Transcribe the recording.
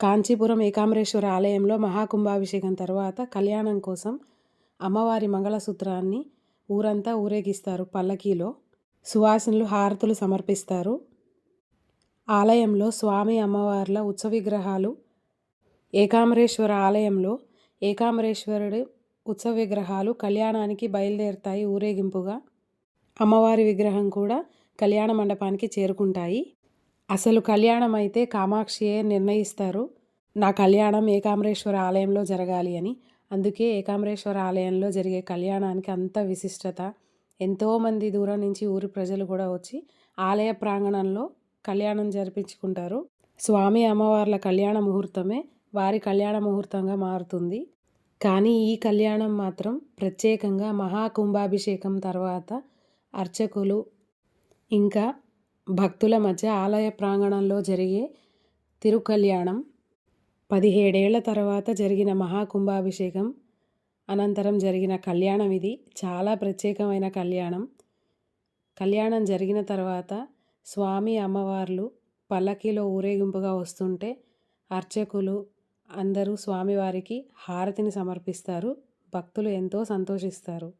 కాంచీపురం ఏకాంబరేశ్వర ఆలయంలో మహాకుంభాభిషేకం తర్వాత కళ్యాణం కోసం అమ్మవారి మంగళసూత్రాన్ని ఊరంతా ఊరేగిస్తారు పల్లకీలో. సువాసనలు హారతులు సమర్పిస్తారు. ఆలయంలో స్వామి అమ్మవార్ల ఉత్సవ విగ్రహాలు. ఏకాంబరేశ్వర ఆలయంలో ఏకాంబరేశ్వరుడి ఉత్సవ విగ్రహాలు కళ్యాణానికి బయలుదేరుతాయి ఊరేగింపుగా. అమ్మవారి విగ్రహం కూడా కళ్యాణ మండపానికి చేరుకుంటాయి. అసలు కళ్యాణం అయితే కామాక్షియే నిర్ణయిస్తారు. నా కళ్యాణం ఏకాంబరేశ్వర ఆలయంలో జరగాలి అని. అందుకే ఏకాంబరేశ్వర ఆలయంలో జరిగే కళ్యాణానికి అంత విశిష్టత. ఎంతోమంది దూరం నుంచి ఊరి ప్రజలు కూడా వచ్చి ఆలయ ప్రాంగణంలో కళ్యాణం జరిపించుకుంటారు. స్వామి అమ్మవార్ల కళ్యాణ ముహూర్తమే వారి కళ్యాణ ముహూర్తంగా మారుతుంది. కానీ ఈ కళ్యాణం మాత్రం ప్రత్యేకంగా మహాకుంభాభిషేకం తర్వాత అర్చకులు ఇంకా భక్తుల మధ్య ఆలయ ప్రాంగణంలో జరిగే తిరుకల్యాణం పదిహేడేళ్ళ తర్వాత జరిగిన మహాకుంభాభిషేకం అనంతరం జరిగిన కళ్యాణం ఇది. చాలా ప్రత్యేకమైన కళ్యాణం. కళ్యాణం జరిగిన తర్వాత స్వామి అమ్మవార్లు పల్లకీలో ఊరేగింపుగా వస్తుంటే అర్చకులు అందరూ స్వామివారికి హారతిని సమర్పిస్తారు. భక్తులు ఎంతో సంతోషిస్తారు.